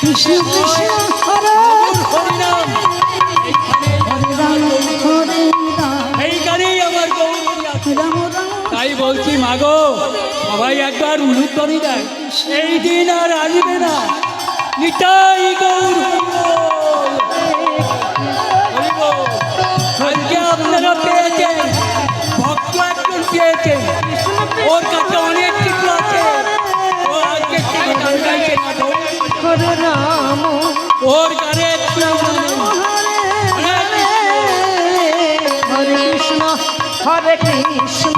কৃষ্ণ কৃষ্ণ আমার তাই বলছি, মাগো, সবাই একবার উলুধ্বনি দেয়। এই দিন আর আসবে না। নিতাই গৌর হরে কৃষ্ণ।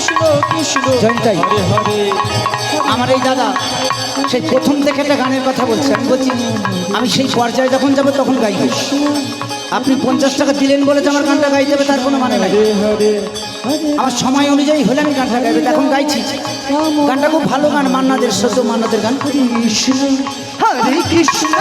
কৃষ্ণ কৃষ্ণ। জয়ন্তাই। হরে হরে। আমার এই দাদা সেই প্রথম থেকে একটা গানের কথা বলছে। আমি বলছি আমি সেই পর্যায়ে যখন যাব তখন গাইব। আপনি পঞ্চাশ টাকা দিলেন বলে যে আমার গানটা গাইতে হবে তার কোনো মানে নাই। আমার সময় অনুযায়ী হলে আমি গানটা গাইবে এখন গাইছি। গানটা খুব ভালো গান মান্নাদের সদ্য মান্নাদের গান। কৃষ্ণ হরে কৃষ্ণ।